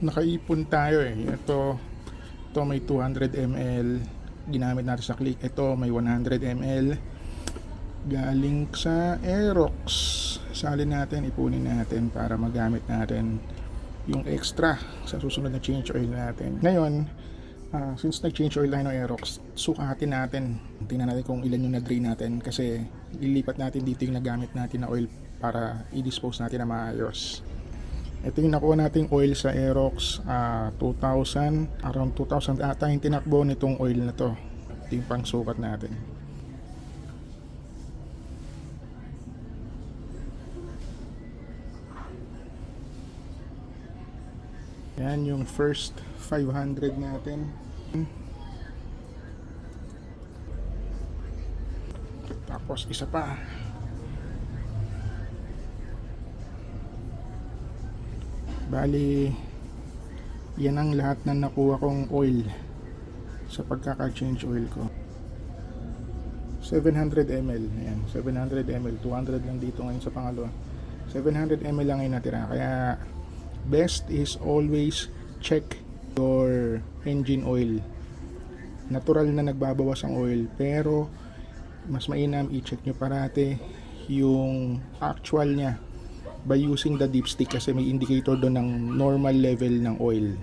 nakaipon tayo eh. Ito, ito may 200 ml. Ginamit natin sa click. Ito may 100 ml. Galing sa Aerox. Salin natin, ipunin natin para magamit natin yung extra sa susunod na change oil natin. Ngayon, ah, since nag-change oil tayo ng Aerox, sukatin natin. Tingnan natin kung ilan yung na-drain natin kasi lilipat natin dito yung nagamit natin na oil para i-dispose natin na maayos. Ito yung nakuha nating oil sa Aerox ah, 2000, around 2000 ata yung tinakbo nitong oil na to. Ito yung pangsukat natin. Yan yung first 500 natin. Tapos isa pa. Bali, yan ang lahat na nakuha kong oil sa pagkaka-change oil ko. 700 ml. Ayan, 700 ml. 200 lang dito ngayon sa pangalawa. 700 ml lang yung natira. Kaya, best is always check your engine oil. Natural na nagbabawas ang oil, pero mas mainam i-check nyo parate yung actual niya by using the dipstick kasi may indicator doon ng normal level ng oil.